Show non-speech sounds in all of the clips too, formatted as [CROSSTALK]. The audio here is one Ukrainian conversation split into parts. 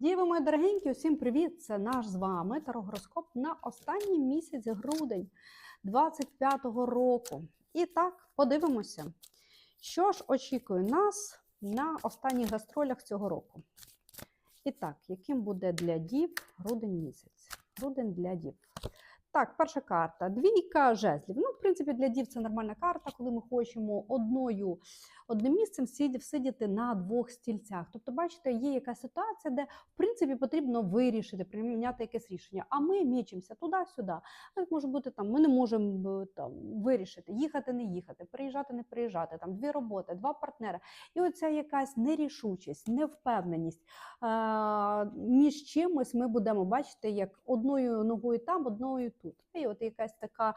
Діви мої дорогенькі, усім привіт! Це наш з вами тарогороскоп на останній місяць грудень 25-го року. І так, подивимося, що ж очікує нас на останніх гастролях цього року. І так, яким буде для дів грудень місяць? Грудень для дів. Так, перша карта. Двійка жезлів. Ну, в принципі, для дів це нормальна карта, коли ми хочемо одною одним місцем сидіти, на двох стільцях. Тобто, бачите, є якась ситуація, де в принципі потрібно вирішити, прийняти якесь рішення. А ми мічимося туди-сюди. Може бути там, ми не можемо е, там вирішити, їхати, не їхати, приїжджати, не приїжджати. Там дві роботи, два партнери. І оця якась нерішучість, невпевненість. Е, між чимось ми будемо бачити, як одною ногою там, одною тут. І от якась така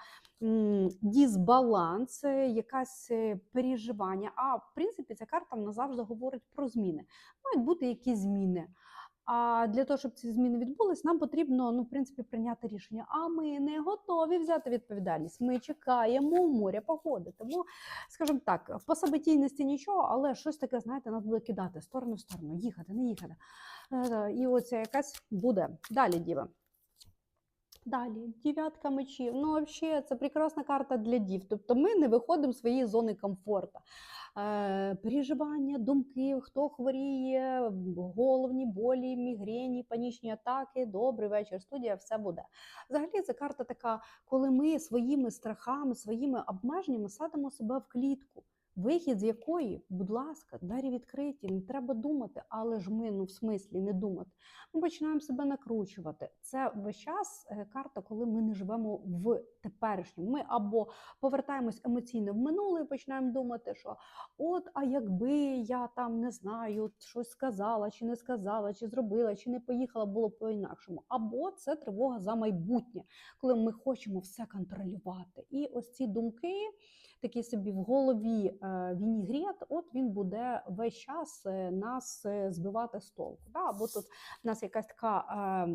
дисбаланс, е, якась е, переживання. А в принципі, ця карта назавжди говорить про зміни. Мають бути якісь зміни. А для того, щоб ці зміни відбулись, нам потрібно ну, в принципі, прийняти рішення. А ми не готові взяти відповідальність. Ми чекаємо моря погоди. Тому, скажімо так, по событійності нічого, але щось таке, знаєте, нас буде кидати з сторони в сторону, їхати, не їхати. Е, І оця якась буде. Далі, діва. Далі, дев'ятка мечів. Ну, взагалі, це прекрасна карта для дів. Тобто ми не виходимо з своєї зони комфорту. Е, переживання, думки, хто хворіє, головні болі, мігрені, панічні атаки. Добрий вечір, студія, все буде. Взагалі, це карта така, коли ми своїми страхами, своїми обмеженнями садимо себе в клітку. Вихід з якої, будь ласка, двері відкриті, не треба думати, але ж ми ну в смислі не думати. Ми починаємо себе накручувати. Це весь час е, карта, коли ми не живемо в теперішньому. Ми або повертаємось емоційно в минуле і починаємо думати, що от, а якби я там не знаю, щось сказала, чи не сказала, чи зробила, чи не поїхала, було б по-інакшому. Або це тривога за майбутнє, коли ми хочемо все контролювати. І ось ці думки такий собі в голові е, вінігрет, от він буде весь час е, нас е, збивати з толку. Да? Або тут в нас якась така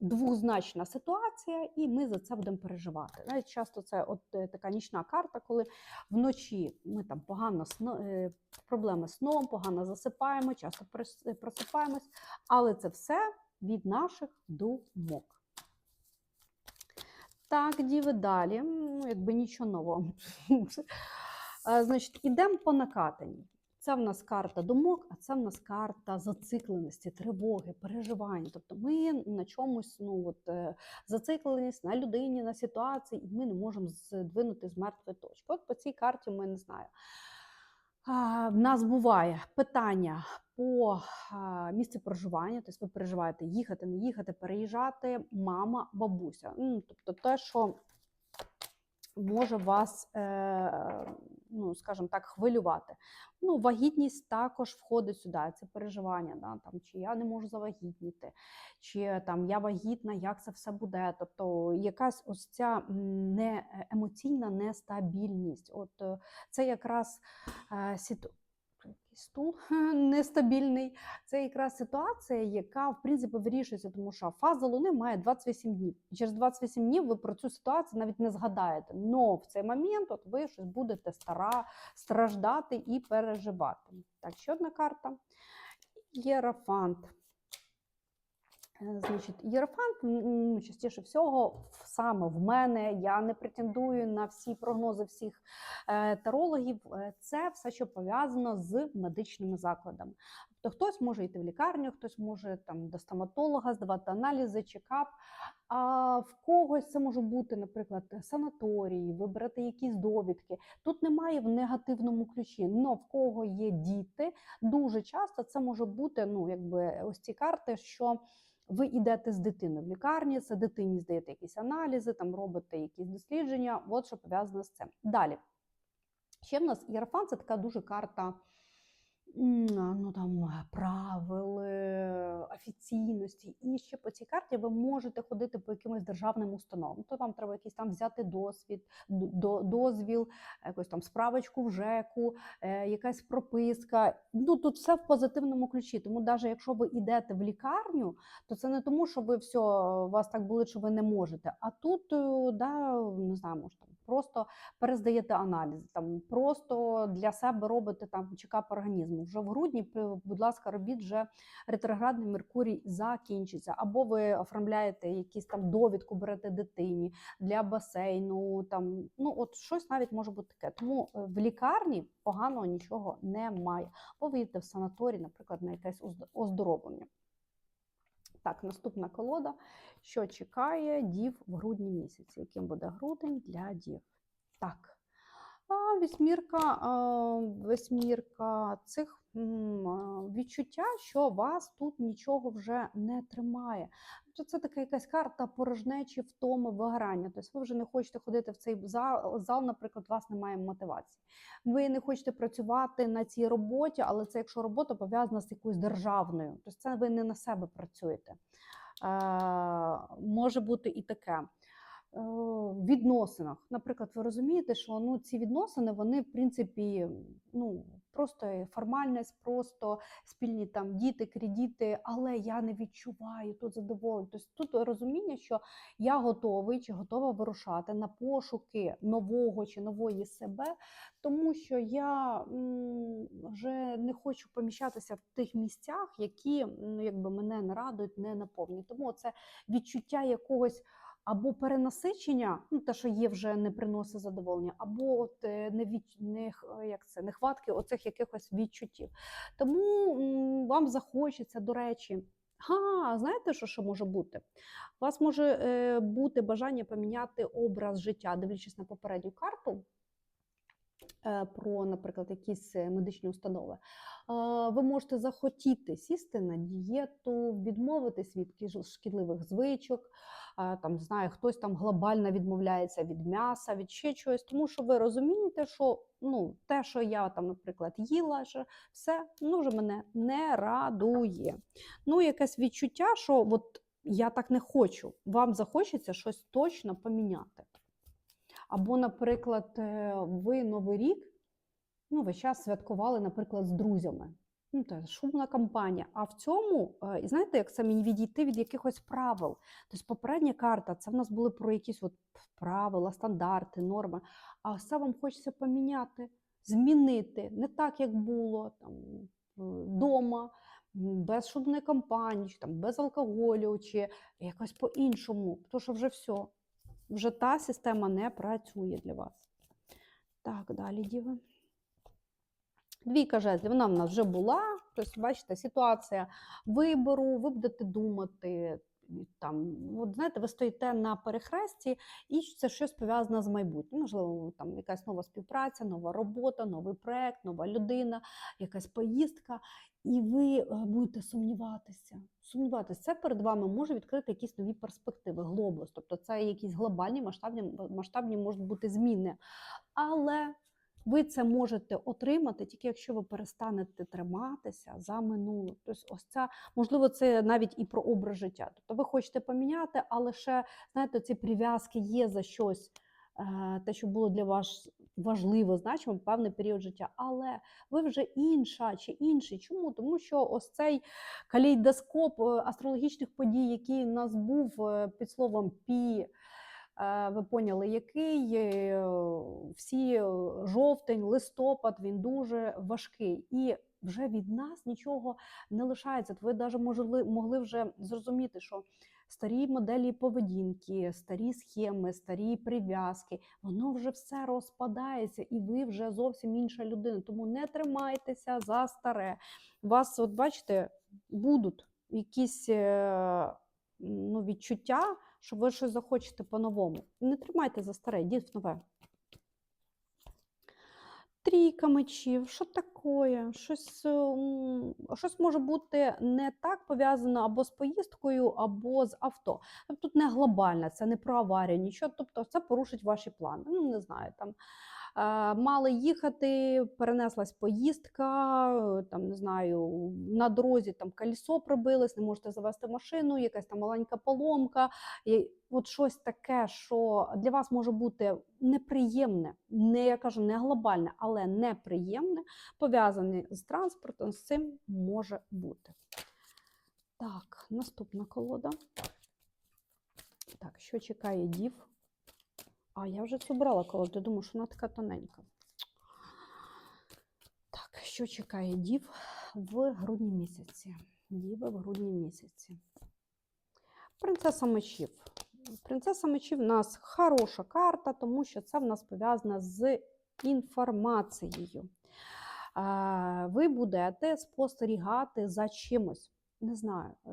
двозначна ситуація, і ми за це будемо переживати. Навіть часто це от така нічна карта, коли вночі ми там погано сно, проблеми з сном, погано засипаємо, часто просипаємось, але це все від наших думок. Так, діви далі. Ну, якби нічого нового. [LAUGHS] Е, Значить, ідемо по накатанні. Це в нас карта думок, а це в нас карта зацикленості, тривоги, переживань. Тобто ми на чомусь ну, от, е, зацикленість на людині, на ситуації, і ми не можемо здвинути з мертвої точки. От по цій карті ми не знаю. В нас буває питання по місці проживання, тобто ви переживаєте їхати, не їхати, переїжджати, мама, бабуся. Тобто те, що може вас, е, ну, скажімо так, хвилювати. Ну, вагітність також входить сюди, це переживання, да, там, чи я не можу завагітніти, чи там я вагітна, як це все буде. Тобто якась ось ця не емоційна нестабільність. От е, це якраз е, сіту... Стул [LAUGHS] нестабільний. Це якраз ситуація, яка в принципі вирішується, тому що фаза Луни має 28 днів. І через 28 днів ви про цю ситуацію навіть не згадаєте. Но в цей момент от ви щось будете стара, страждати і переживати. Так, ще одна карта. Єрофант. Е, Значить, Єрофант м, частіше всього саме в мене. Я не претендую на всі прогнози всіх е, тарологів. Е, Це все, що пов'язано з медичними закладами. Тобто хтось може йти в лікарню, хтось може там до стоматолога здавати аналізи, чекап. А в когось це може бути, наприклад, санаторії, вибрати якісь довідки. Тут немає в негативному ключі. Но в кого є діти, дуже часто це може бути ну, якби ось ці карти, що ви йдете з дитиною в лікарні, це дитині здаєте якісь аналізи, там робите якісь дослідження. От що пов'язано з цим. Далі. Ще в нас Єрофан це така дуже карта ну, там, правил, офіційності. І ще по цій карті ви можете ходити по якимось державним установам. То вам треба якийсь там взяти досвід, до- дозвіл, якусь там справочку в ЖЕКу, е, якась прописка. Ну тут все в позитивному ключі. Тому навіть якщо ви йдете в лікарню, то це не тому, що ви все у вас так болить, що ви не можете. А тут е, да, не знаю, може там просто перездаєте аналізи, там просто для себе робите там чекап організму. Вже в грудні, будь ласка, робіть вже ретроградний Меркурій закінчиться, або ви оформляєте якісь там довідку, берете дитині для басейну. Там ну от щось навіть може бути таке. Тому е, в лікарні поганого нічого немає. Або ви їдете в санаторій, наприклад, на якесь озд- оздоровлення. Так, наступна колода. Що чекає дів в грудні місяці? Яким буде грудень для дів? Так. А, вісьмірка, цих відчуття, що вас тут нічого вже не тримає. Тобто це така якась карта порожнечі, втоми, вигорання. Тобто ви вже не хочете ходити в цей зал, зал, наприклад, у вас немає мотивації. Ви не хочете працювати на цій роботі, але це якщо робота пов'язана з якоюсь державною, тобто це ви не на себе працюєте. Е, може бути і таке. Е, відносинах, наприклад, ви розумієте, що ну ці відносини, вони в принципі ну просто формальність, просто спільні там діти, кредити, але я не відчуваю тут задоволення. Тобто тут розуміння, що я готовий чи готова вирушати на пошуки нового чи нової себе, тому що я м, вже не хочу поміщатися в тих місцях, які ну, якби мене не радують, не наповнюють. Тому це відчуття якогось або перенасичення, ну те, що є, вже не приносить задоволення, або от е, не від не як це нехватки оцих якихось відчуттів. Тому м, вам захочеться, до речі. А, знаєте, що, що може бути? У вас може е, бути бажання поміняти образ життя, дивлячись на попередню карту е, про, наприклад, якісь е, медичні установи. Е, Ви можете захотіти сісти на дієту, відмовитись від шкідливих звичок. Там знає, хтось там глобально відмовляється від м'яса, від ще чогось, тому що ви розумієте, що ну, те, що я там, наприклад, їла, вже все ну, вже мене не радує. Ну, якесь відчуття, що от я так не хочу. Вам захочеться щось точно поміняти. Або, наприклад, е, ви Новий рік, ну, весь час святкували, наприклад, з друзями. Ну, це шумна кампанія. А в цьому, е, і знаєте, як це мені відійти від якихось правил. Тобто попередня карта це в нас були про якісь от правила, стандарти, норми. А це вам хочеться поміняти, змінити не так, як було там вдома, без шумної кампанії, чи там без алкоголю, чи якось по-іншому. Тому що вже все, вже та система не працює для вас. Так, далі, діви. Двійка жезлів, вона в нас вже була. Тобто, бачите, ситуація вибору, ви будете думати. Там, от знаєте, ви стоїте на перехресті, і це щось пов'язане з майбутнім. Можливо, там якась нова співпраця, нова робота, новий проект, нова людина, якась поїздка, і ви е, будете сумніватися. Сумніватися, це перед вами може відкрити якісь нові перспективи, глобус. Тобто це якісь глобальні масштабні, масштабні можуть бути зміни. Але ви це можете отримати тільки якщо ви перестанете триматися за минуле. Тобто, ось це можливо, це навіть і про образ життя. Тобто, ви хочете поміняти, але ще знаєте, ці прив'язки є за щось, е, те, що було для вас важливо, значимо певний період життя. Але ви вже інша чи інший. Чому? Тому що ось цей калейдоскоп е, астрологічних подій, який в нас був е, під словом пі. Е, Ви поняли, який е, всі е, жовтень, листопад він дуже важкий, і вже від нас нічого не лишається. Ви навіть могли, могли вже зрозуміти, що старі моделі поведінки, старі схеми, старі прив'язки, воно вже все розпадається, і ви вже зовсім інша людина. Тому не тримайтеся за старе. Вас, от бачите, будуть якісь ну, відчуття що ви щось захочете по-новому. Не тримайте за старе, йдіть в нове. Трійка мечів, що таке? Щось, щось може бути не так пов'язано або з поїздкою, або з авто. Тут не глобальне, це не про аварію, нічого. Тобто це порушить ваші плани. Ну, не знаю, там е, мали їхати, перенеслась поїздка, е, там не знаю, на дорозі там колесо пробилось, не можете завести машину, якась там маленька поломка. От щось таке, що для вас може бути неприємне, не я кажу, не глобальне, але неприємне, пов'язане з транспортом, з цим може бути. Так, наступна колода. Так, що чекає дів А я вже цю брала колоду, думаю, що вона така тоненька. Так, що чекає дів в грудні місяці? Діви в грудні місяці. Принцеса мечів. Принцеса мечів в нас хороша карта, тому що це в нас пов'язано з інформацією. Ви будете спостерігати за чимось. Не знаю, е,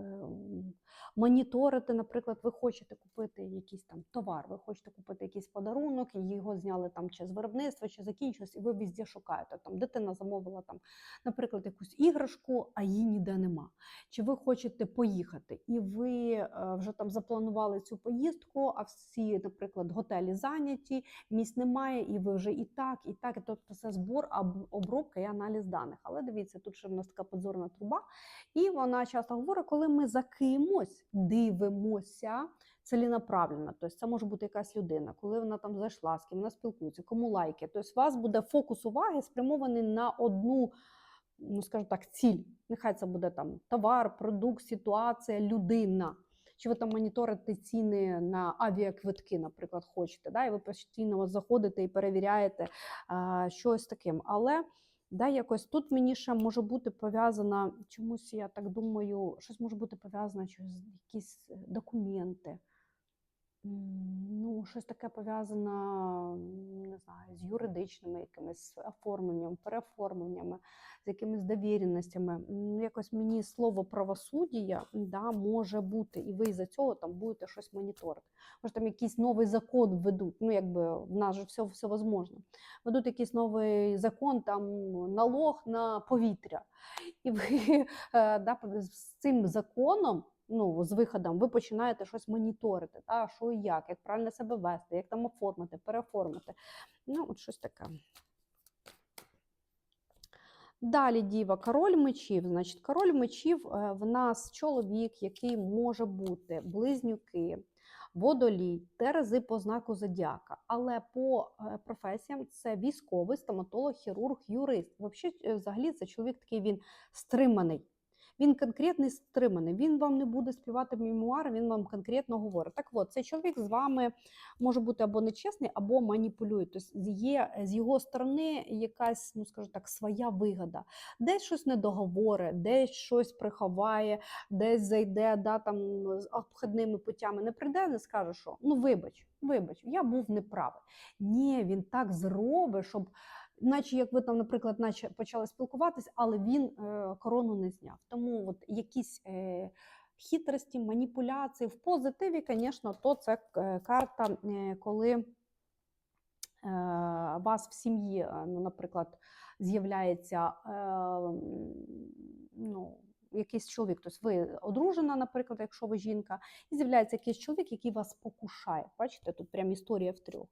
моніторити, наприклад, ви хочете купити якийсь там товар, ви хочете купити якийсь подарунок, і його зняли там чи з виробництва, чи закінчилось, і ви везде шукаєте. Там дитина замовила там, наприклад, якусь іграшку, а її ніде нема. Чи ви хочете поїхати, і ви е, вже там запланували цю поїздку, а всі, наприклад, готелі зайняті, місць немає, і ви вже і так, і так. Тобто це збор, обробка і аналіз даних. Але дивіться, тут ще в нас така подзорна труба, і вона часто говорить, коли ми за кимось дивимося ціленаправленно. Тобто це може бути якась людина, коли вона там зайшла, з ким вона спілкується, кому лайки. Тобто у вас буде фокус уваги спрямований на одну, ну скажімо так, ціль. Нехай це буде там товар, продукт, ситуація, людина. Чи ви там моніторите ціни на авіаквитки, наприклад, хочете, да, і ви постійно заходите і перевіряєте а, щось таким. Але да, якось тут мені ще може бути пов'язана, чомусь я так думаю, щось може бути пов'язане через якісь е, документи. Ну, щось таке пов'язане, не знаю, з юридичними якимись оформленням, переоформленнями, з якимись довіреностями. Якось мені слово правосуддя да, може бути, і ви за цього там будете щось моніторити. Може, там якийсь новий закон введуть. Ну, якби в нас же все, все возможно. Ведуть якийсь новий закон, там налог на повітря. І ви [LAUGHS] е, да, з цим законом ну, з виходом, ви починаєте щось моніторити, та, що і як, як правильно себе вести, як там оформити, переоформити. Ну, от щось таке. Далі діва, король мечів. Значить, король мечів е, в нас чоловік, який може бути близнюки, водолій, терези по знаку зодіака. Але по е, професіям це військовий, стоматолог, хірург, юрист. Е, взагалі це чоловік такий він стриманий. Він конкретний стриманий. Він вам не буде співати мемуари, він вам конкретно говорить. Так от, цей чоловік з вами може бути або нечесний, або маніпулює. Тобто є з його сторони якась, ну скажу так, своя вигода. Десь щось не договори, десь щось приховає, десь зайде да, там, з обхідними путями. Не прийде, не скаже, що ну вибач, вибач, я був неправий. Ні, він так зробить, щоб наче як ви там, наприклад, наче почали спілкуватись, але він е, корону не зняв. Тому от якісь е, хитрості, маніпуляції в позитиві, звісно, то це е, карта, е, коли е, вас в сім'ї, е, ну, наприклад, з'являється е, ну, якийсь чоловік, тобто ви одружена, наприклад, якщо ви жінка, і з'являється якийсь чоловік, який вас покушає. Бачите, тут прям історія в трьох.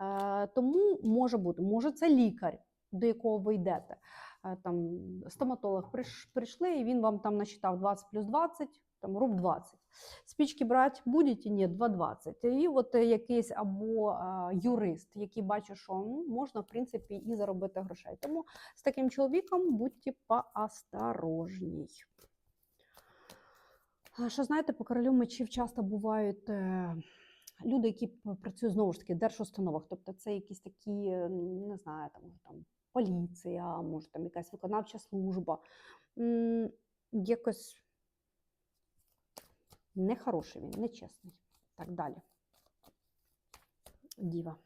Е, тому може бути, може, це лікар, до якого ви йдете. Е, Там стоматолог прийшли, і він вам там насчитав 20 плюс 20, там руб 20. Спічки брати будете? Ні, 2,20. І от е, якийсь або е, юрист, який бачить, що ну, можна, в принципі, і заробити грошей. Тому з таким чоловіком будьте поосторожній. Що знаєте, по королю мечів часто бувають е, люди, які працюють знову ж таки в держустановах. Тобто це якісь такі, не знаю, там, може, там поліція, може там якась виконавча служба. Якось нехороший він, нечесний. Так далі. Діва.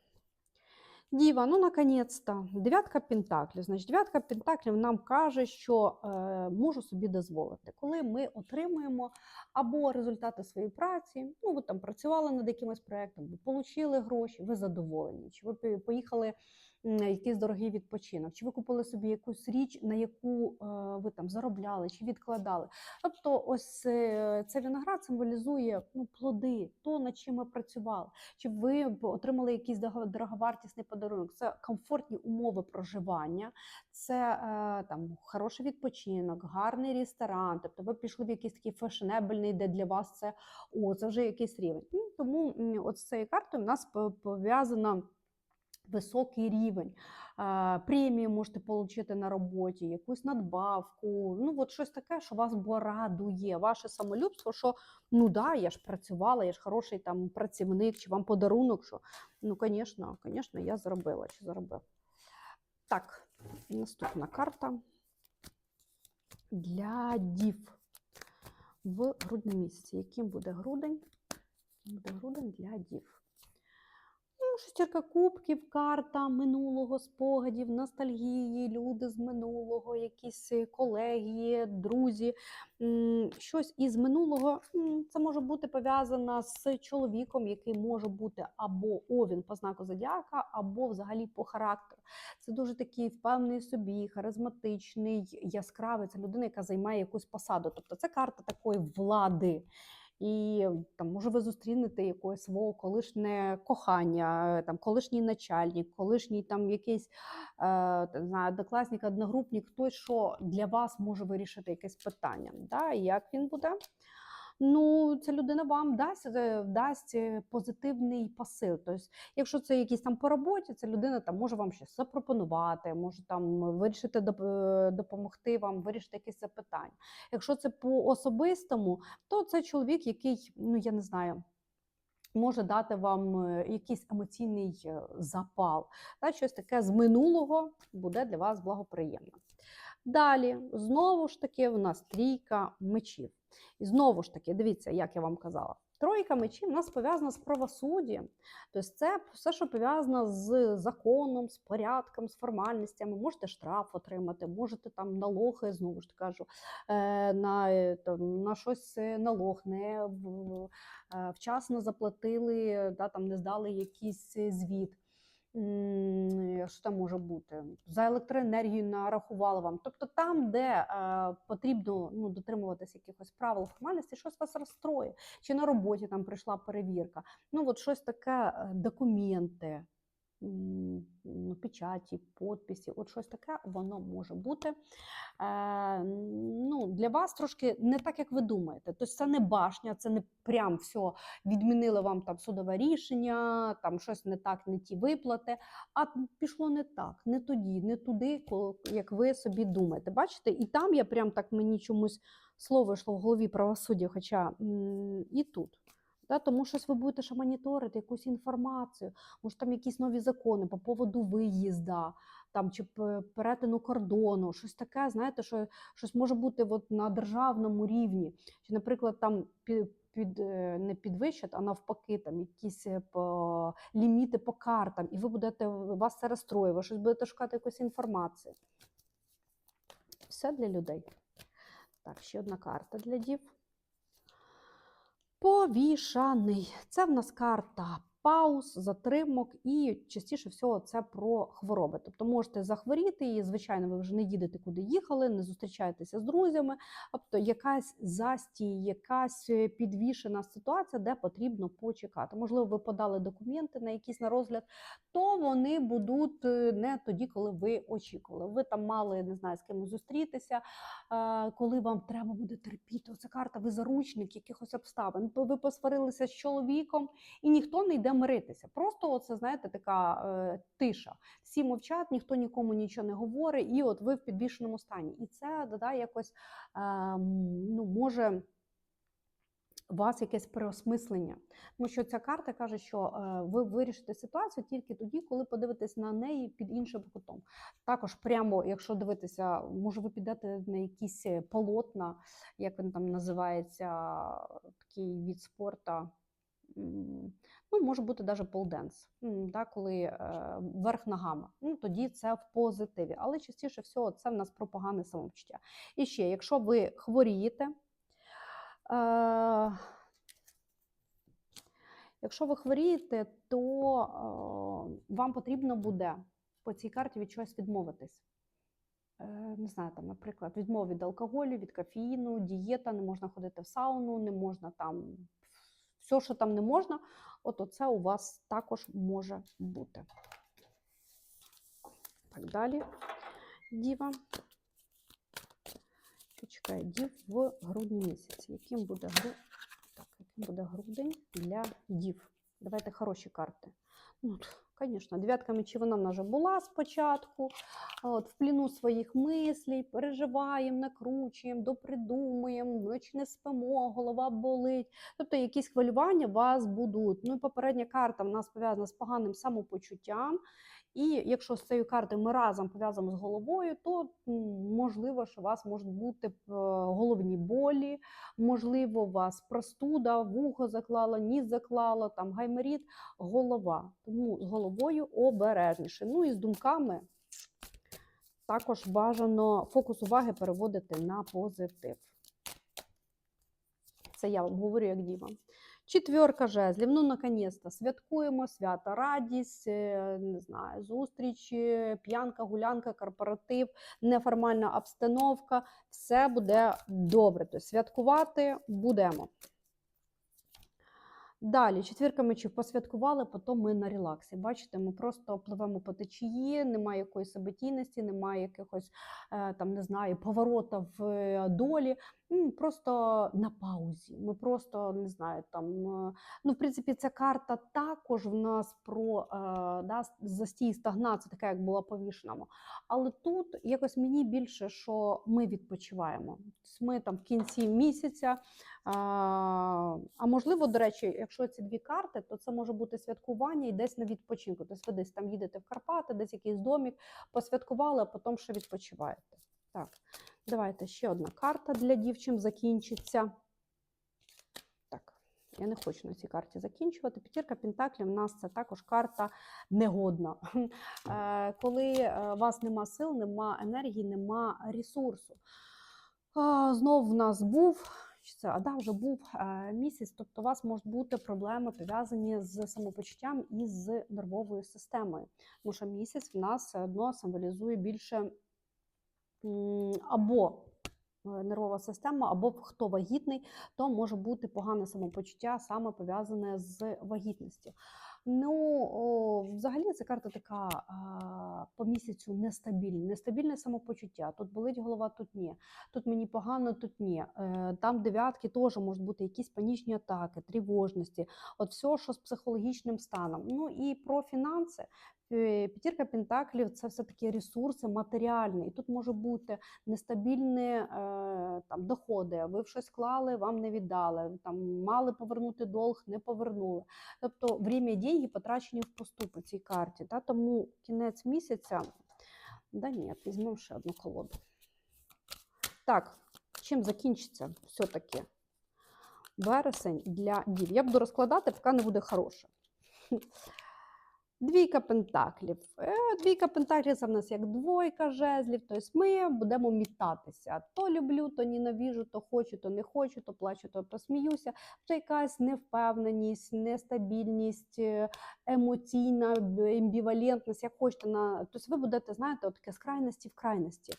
Діва, ну наконець-то, дев'ятка пентаклів. Значить, дев'ятка пентаклів нам каже, що е, можу собі дозволити, коли ми отримуємо або результати своєї праці, ну ви там працювали над якимось проєктом, ви отримали гроші, ви задоволені, чи ви поїхали якийсь дорогий відпочинок, чи ви купили собі якусь річ, на яку е, ви там заробляли чи відкладали. Тобто, ось е, цей виноград символізує ну, плоди, то, над чим ми працювали чи ви отримали якийсь дороговартісний подарунок. Це комфортні умови проживання, це е, там хороший відпочинок, гарний ресторан. Тобто ви пішли в якийсь такий фешенебельний, де для вас це о, це вже якийсь рівень. Тому от з цією картою в нас по- пов'язано високий рівень. Премію можете отримати на роботі, якусь надбавку. Ну, от щось таке, що вас порадує. Ваше самолюбство, що ну да, я ж працювала, я ж хороший там працівник, чи вам подарунок, що ну, звісно, звісно, я зробила чи заробив. Так, наступна карта для дів в грудні місяці. Яким буде грудень? Буде грудень для дів? Ну, шестірка кубків, карта минулого, спогадів, ностальгії, люди з минулого, якісь е, колеги, друзі. Щось із минулого це може бути пов'язано з чоловіком, який може бути або овін по знаку зодіака, або взагалі по характеру. Це дуже такий впевнений собі, харизматичний, яскравий. Це людина, яка займає якусь посаду. Тобто це карта такої влади. І там, може, ви зустрінете якогось свого колишнє кохання, там колишній начальник, колишній там якийсь е, знаю, однокласник, одногрупник, хтось, що для вас може вирішити якесь питання. Да? Як він буде? Ну, ця людина вам дасть, е, дасть е, позитивний посил. Тобто, якщо це якісь там по роботі, ця людина там може вам щось запропонувати, може там вирішити е, допомогти вам вирішити якесь запитання. Якщо це по особистому, то це чоловік, який, ну я не знаю. Може дати вам якийсь емоційний запал, та щось таке з минулого буде для вас благоприємно. Далі, знову ж таки, у нас трійка мечів. І знову ж таки, дивіться, як я вам казала, тройка мечів у нас пов'язана з правосуддям. Тобто це все, що пов'язано з законом, з порядком, з формальностями. Можете штраф отримати, можете там налоги, знову ж кажу, е, на, е, там, на щось е, налог, не вчасно заплатили, да, там не здали якийсь звіт. Що там може бути? За електроенергію нарахували вам. Тобто там, де е, потрібно ну, дотримуватися якихось правил формальності, щось вас розстроїть. Чи на роботі там прийшла перевірка. Ну, от щось таке, е, документи, печаті, подписі, от щось таке воно може бути. Е, ну, для вас трошки не так, як ви думаєте. Тобто це не башня, це не прям все відмінили вам там судове рішення, там щось не так, не ті виплати. А пішло не так, не тоді, не туди, як ви собі думаєте. Бачите, і там я прям так мені чомусь слово йшло в голові правосуддя, хоча і тут. Да, тому щось ви будете ще моніторити, якусь інформацію, може там якісь нові закони по поводу виїзда, там чи перетину кордону, щось таке, знаєте, що щось може бути от на державному рівні. Чи, наприклад, там під, під е, не підвищать, а навпаки, там якісь е, по, ліміти по картам, і ви будете вас це розстроює, ви щось будете шукати якусь інформацію. Все для людей. Так, ще одна карта для дів. Повішаний. Це в нас карта пауз, затримок і частіше всього це про хвороби. Тобто можете захворіти, і, звичайно, ви вже не їдете, куди їхали, не зустрічаєтеся з друзями. Тобто якась застій, якась е, підвішена ситуація, де потрібно почекати. Можливо, ви подали документи на якісь на розгляд, то вони будуть е, не тоді, коли ви очікували. Ви там мали не знаю, з кимось зустрітися, коли вам треба буде терпіти. Оце карта, ви заручник якихось обставин. Ви посварилися з чоловіком, і ніхто не йде миритися. Просто оце, знаєте, така е, тиша. Всі мовчать, ніхто нікому нічого не говорить, і от ви в підвішеному стані. І це да, якось е, ну, може. у Вас якесь переосмислення, тому що ця карта каже, що е, ви вирішите ситуацію тільки тоді, коли подивитесь на неї під іншим кутом. Також, прямо, якщо дивитися, може ви підете на якісь е, полотна, як він там називається, такий від спорту. Ну, може бути навіть полденс, да, коли е, верх ногами. Ну, тоді це в позитиві. Але частіше всього це в нас про погане самопочуття. І ще, якщо ви хворієте, е, якщо ви хворієте, то е, вам потрібно буде по цій карті від чогось відмовитись. Е, Не знаю, там, наприклад, відмова від алкоголю, від кофеїну, дієта, не можна ходити в сауну, не можна там все, що там не можна, от оце у вас також може бути. Так, далі. Діва. Чекає дів в грудні місяці? Яким буде, так, яким буде грудень для дів? Давайте хороші карти. Ну, Звісно, дев'ятка мечів вона в нас вже була спочатку. От, в пліну своїх мислей, переживаємо, накручуємо, допридумуємо, вночі не спимо, голова болить. Тобто якісь хвилювання вас будуть. Ну і попередня карта в нас пов'язана з поганим самопочуттям. І якщо з цією картою ми разом пов'язуємо з головою, то можливо, що у вас можуть бути е, головні болі, можливо, у вас простуда, вухо заклало, ніс заклало, там гайморіт, голова. Тому з головою обережніше. Ну і з думками також бажано фокус уваги переводити на позитив. Це я вам говорю як діва. Четверка жезлів. Ну, наконець-то, святкуємо свята, радість, е, не знаю, зустрічі, п'янка, гулянка, корпоратив, неформальна обстановка. Все буде добре. Тобто святкувати будемо. Далі, четвірка мечів посвяткували, потім ми на релаксі. Бачите, ми просто пливемо по течії, немає якоїсь событійності, немає якихось е, там, не знаю, поворота в е, долі. М, Просто на паузі. Ми просто не знаю, там е, ну, в принципі, ця карта також в нас про е, да, застій стагнацію, така як була по вішному. Але тут якось мені більше, що ми відпочиваємо. Ми там в кінці місяця. А можливо, до речі, якщо ці дві карти, то це може бути святкування і десь на відпочинку. Тобто ви десь там їдете в Карпати, десь якийсь домік, посвяткували, а потім ще відпочиваєте. Так, давайте ще одна карта для дівчин закінчиться. Так, я не хочу на цій карті закінчувати. П'ятірка Пентаклів у нас це також карта негодна. [LAUGHS] Е, Коли е, у вас нема сил, нема енергії, нема ресурсу. Знов в нас був. Це, а да, вже був е, місяць, тобто у вас можуть бути проблеми пов'язані з самопочуттям і з нервовою системою. Тому що місяць в нас одно символізує більше або е, нервова система, або хто вагітний, то може бути погане самопочуття, саме пов'язане з вагітністю. Ну, взагалі, ця карта така по місяцю нестабільна, нестабільне самопочуття. Тут болить голова, тут ні. Тут мені погано, тут ні. Е, Там дев'ятки теж можуть бути якісь панічні атаки, тривожності, от все, що з психологічним станом. Ну і про фінанси. Е, П'ятірка Пентаклів це все-таки ресурси матеріальні. І тут може бути нестабільні е, там, доходи. Ви щось клали, вам не віддали. Там мали повернути долг, не повернули. Тобто время і деньги потрачені впусту по цій карті. Та? Тому кінець місяця. Да ні, візьмемо ще одну колоду. Так, чим закінчиться все-таки вересень для дів? Я буду розкладати, поки не буде хороше. Двійка пентаклів. Е, Двійка пентаклів це в нас як двойка жезлів. Тобто ми будемо мітатися. То люблю, то ненавіжу, то хочу, то не хочу, то плачу, то посміюся. Це якась невпевненість, нестабільність, е, емоційна амбівалентність, як хочете. На... Тобто ви будете, знаєте, таке з крайності в крайності.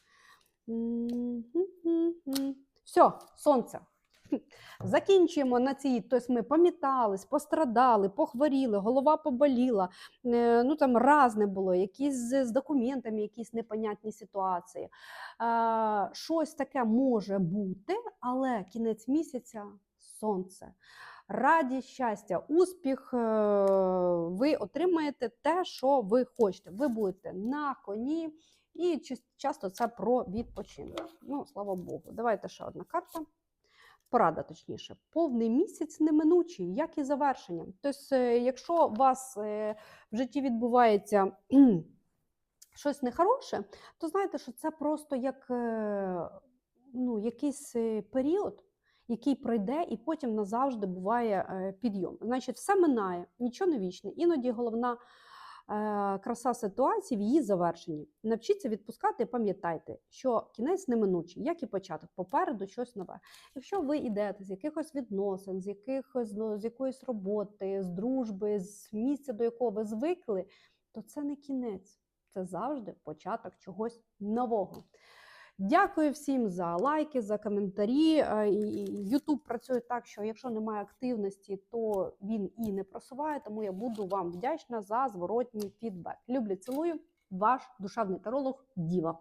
Все, сонце. [LAUGHS] Закінчуємо на цій. Тобто ми помітались, пострадали, похворіли, голова поболіла. е, Ну там разне було, якісь з документами, якісь непонятні ситуації. Щось таке може бути, але кінець місяця сонце. Радість, щастя, успіх, е, ви отримаєте те, що ви хочете. Ви будете на коні, і часто це про відпочинок. Ну, слава Богу. Давайте ще одна карта. Порада, точніше, повний місяць неминучий, як і завершення. Тобто, е, якщо у вас е, в житті відбувається [CLEARS THROAT] щось нехороше, то знаєте, що це просто як е, ну, якийсь період, який пройде, і потім назавжди буває підйом. Значить, все минає, нічого не вічне. Іноді головна краса ситуації в її завершенні. Навчіться відпускати і пам'ятайте, що кінець неминучий, як і початок, попереду щось нове. Якщо ви йдете з якихось відносин, з якихось ну, з якоїсь роботи, з дружби, з місця, до якого ви звикли, то це не кінець, це завжди початок чогось нового. Дякую всім за лайки, за коментарі. Ютуб працює так, що якщо немає активності, то він і не просуває. Тому я буду вам вдячна за зворотній фідбек. Люблю, цілую, ваш душевний таролог Діва.